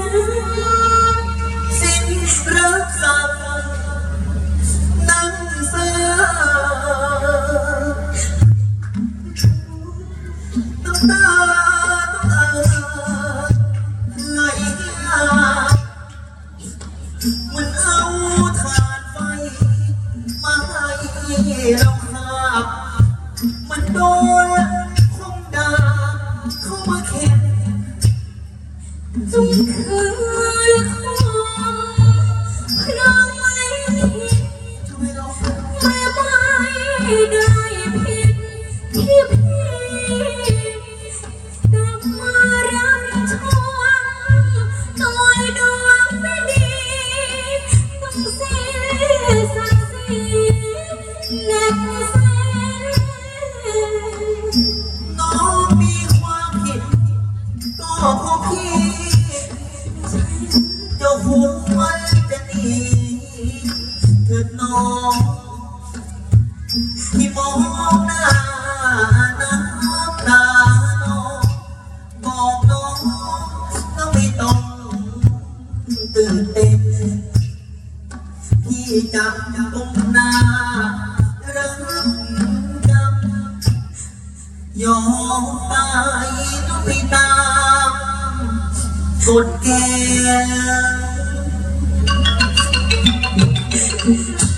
นะ สิ้นรักสั่งนั่งเสือน้ำตาน้ำตาไหลหลากมันเอาถ่านไฟ มาให้เราขาบมันโดน จงคืนความเพราะไม่ผิดทำไมเราแม่ไม่ได้ผิดที่พี่กลับมารักชวนโดยดวงไม่ดีต้องเสียศักดิ์ศรีเหน็บแสน น้องมีความผิด ก็เพราะพี่ องที่มองหน้าน้ำตาน้องบอกน้องก็ไม่ต้องตื่นเต้นพี่จะก้มหน้ารับกรรมยอมไปไปตามกฎเกณฑ์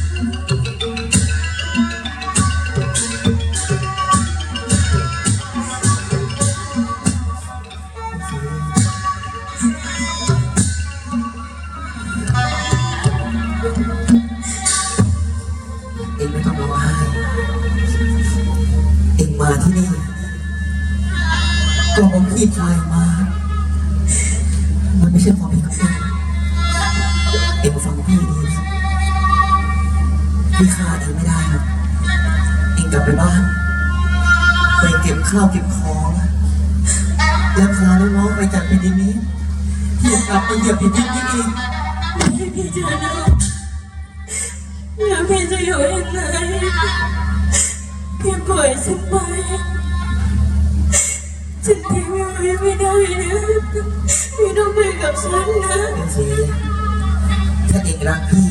เองมาที่นี่ ก็เพราะพี่พายมา มันไม่ใช่ความผิดของเองเองฟังพี่ดีนะพี่ฆ่าเองไม่ได้ครับ เองกลับไปบ้านไปเก็บข้าวเก็บของ แล้วพาน้องๆไปจากแผ่นดินนี้พี่กลับมาเหยียบแผ่นดินนี้เองไม่ให้พี่เจอน้าแล้วพี่จะอยู่ยังไง พี่ปล่อยฉันไปฉันทิ้งพี่ไว้ไม่ได้นะพี่ต้องไปกับฉันนะเอ็งสิถ้าเองรักพี่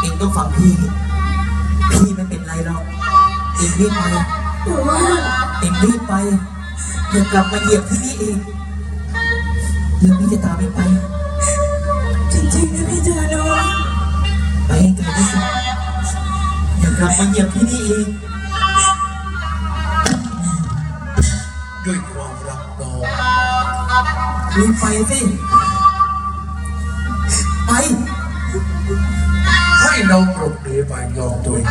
เองต้องฟังพี่ พี่ไม่เป็นไรหรอก เองรีบไป แต่ว่าเองรีบไปอย่ากลับมาเหยียบที่นี่เองแล้วพี่จะตามเองไป จริงๆนะพี่จอหนูไปให้ไกลที่สุดอย่ากลับมาเหยียบที่นี่เอง ด้วยความรักน้องรีบไปสิไป ให้น้องปรบมือไปยอมตัวเอง